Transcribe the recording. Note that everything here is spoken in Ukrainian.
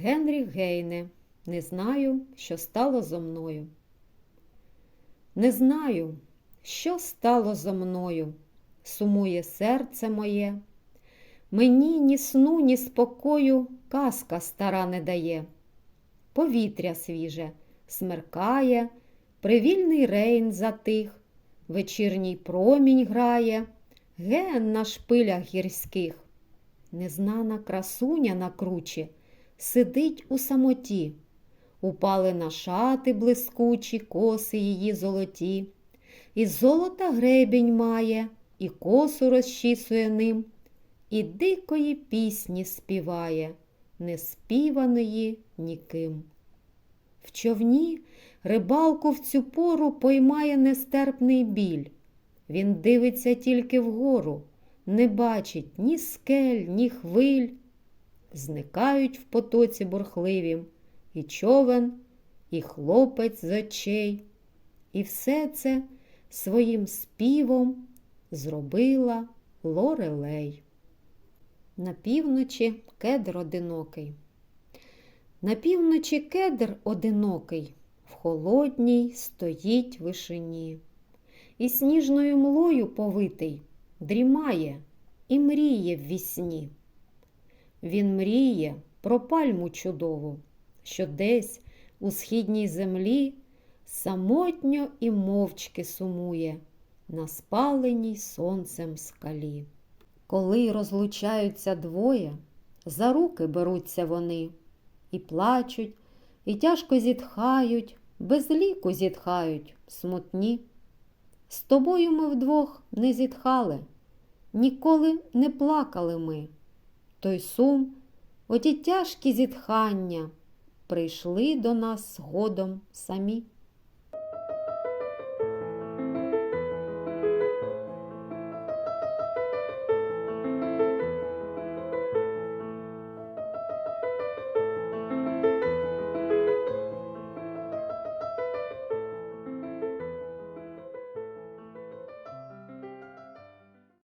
Генріх Гейне. Не знаю, що стало зо мною. Не знаю, що стало зо мною, сумує серце моє. Мені ні сну, ні спокою казка стара не дає. Повітря свіже, смеркає, привільний рейн затих, вечірній промінь грає, ген на шпилях гірських. Незнана красуня на кручі сидить у самоті, упали на шати блискучі, коси її золоті, і золота гребінь має, і косу розчісує ним, і дикої пісні співає, не співаної ніким. В човні рибалку в цю пору поймає нестерпний біль. Він дивиться тільки вгору, не бачить ні скель, ні хвиль. Зникають в потоці бурхливім і човен, і хлопець з очей, і все це своїм співом зробила Лорелей. На півночі кедр одинокий. На півночі кедр одинокий, в холодній стоїть вишині. І сніжною млою повитий дрімає і мріє в вісні. Він мріє про пальму чудову, що десь у східній землі самотньо і мовчки сумує на спаленій сонцем скалі. Коли розлучаються двоє, за руки беруться вони і плачуть, і тяжко зітхають, без ліку зітхають, смутні. З тобою ми вдвох не зітхали, ніколи не плакали ми. Той сум, оті тяжкі зітхання прийшли до нас згодом самі.